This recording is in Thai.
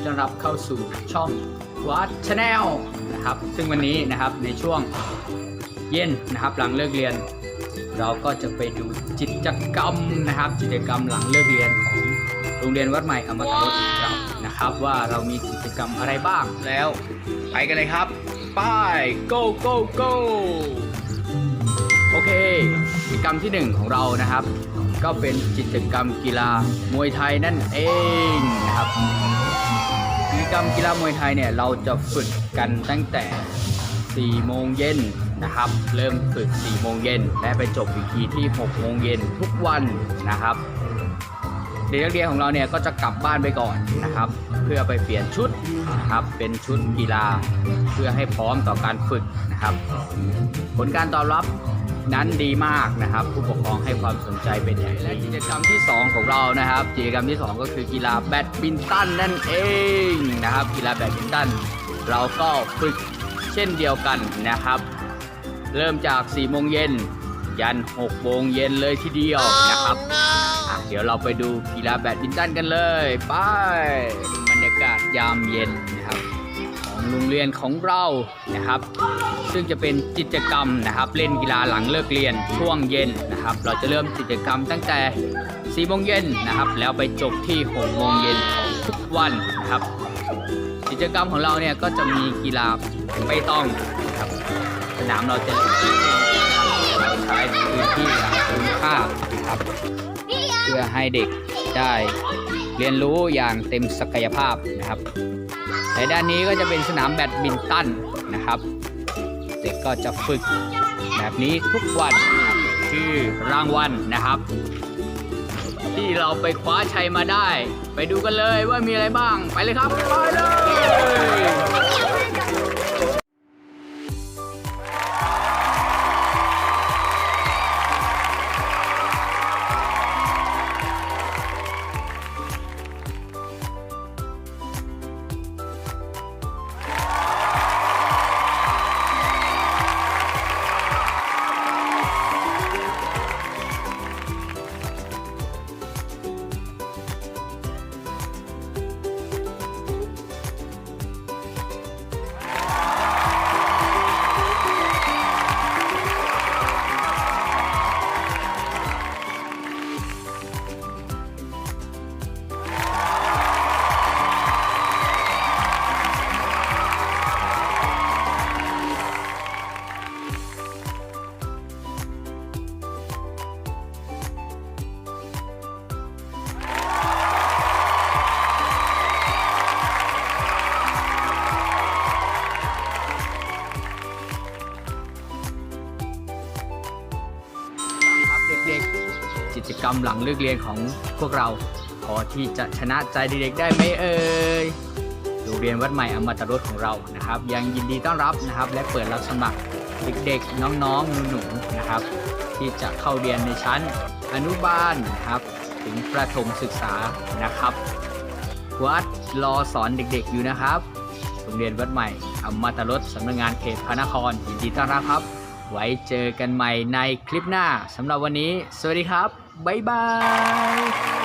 ดีต้อนรับเข้าสู่ช่องวัดชาแนลนะครับ ซึ่งวันนี้นะครับในช่วงเย็นนะครับหลังเลิกเรียน เราก็จะไปดูกิจกรรมนะครับ กิจกรรมหลังเลิกเรียนของโรงเรียนวัดใหม่อมตะรสของเรานะครับ ว่าเรามีกิจกรรมอะไรบ้างแล้ว ไปกันเลยครับไป go go go โอเค กิจกรรมที่หนึ่งของเรานะครับ ก็เป็นกิจกรรมกีฬามวยไทยนั่นเองนะครับกิจกรรมกีฬามวยไทยเนี่ยเราจะฝึกกันตั้งแต่ 4 โมงเย็นนะครับ เริ่มฝึก 4 โมงเย็นและไปจบอีกทีที่ 6 โมงเย็นทุกวันนะครับ เด็กนักเรียนของเราเนี่ยก็จะกลับบ้านไปก่อนนะครับ เพื่อไปเปลี่ยนชุดนะครับเป็นชุดกีฬา เพื่อให้พร้อมต่อการฝึกนะครับ ผลการตอบรับ นั้นดีมากนะครับ ผู้ปกครองให้ความสนใจเป็นใหญ่และกิจกรรมที่ 2 ของเรานะครับ กิจกรรมที่ 2 ก็คือกีฬาแบดมินตันนั่นเองนะครับ กีฬาแบดมินตันเราก็ฝึกเช่นเดียวกันนะครับ เริ่มจาก4โมงเย็นยัน6โมงเย็นเลยทีเดียวนะครับอะเดี๋ยวเราไปดูกีฬาแบดมินตันกันเลย ไปบรรยากาศยามเย็นนะครับ ของโรงเรียนของเรานะครับ ซึ่งจะเป็นกิจกรรมนะครับ เล่นกีฬาหลังเลิกเรียนช่วงเย็นนะครับ เราจะเริ่มกิจกรรมตั้งแต่4โมงเย็นนะครับ แล้วไปจบที่6โมงเย็นทุกวันนะครับ กิจกรรมของเราเนี่ยก็จะมีกีฬาไม่ต้องนะครับสนามเราจะใช้พื้นที่อย่างคุ้มค่านะครับ เพื่อให้เด็กได้เรียนรู้อย่างเต็มศักยภาพนะครับ ในด้านนี้ก็จะเป็นสนามแบดมินตันนะครับ เด็กก็จะฝึกแบบนี้ทุกวันคือรางวัลนะครับ ที่เราไปคว้าชัยมาได้ ไปดูกันเลยว่ามีอะไรบ้างไปเลยครับไปเลย กิจกรรมหลังเลิกเรียนของพวกเรา พอที่จะชนะใจเด็กๆได้ไหมเอ่ยโรงเรียนวัดใหม่อมตะรสของเรานะครับ ยังยินดีต้อนรับนะครับ และเปิดรับสมัครเด็กๆ น้องๆหนูๆนะครับ ที่จะเข้าเรียนในชั้นอนุบาลนะครับ ถึงประถมศึกษานะครับ วัดรอสอนเด็กๆอยู่นะครับโรงเรียนวัดใหม่อมตะรสสำนักงานเขตพระนครยินดีต้อนรับครับ ไว้เจอกันใหม่ในคลิปหน้าสำหรับวันนี้ สวัสดีครับ บ๊ายบาย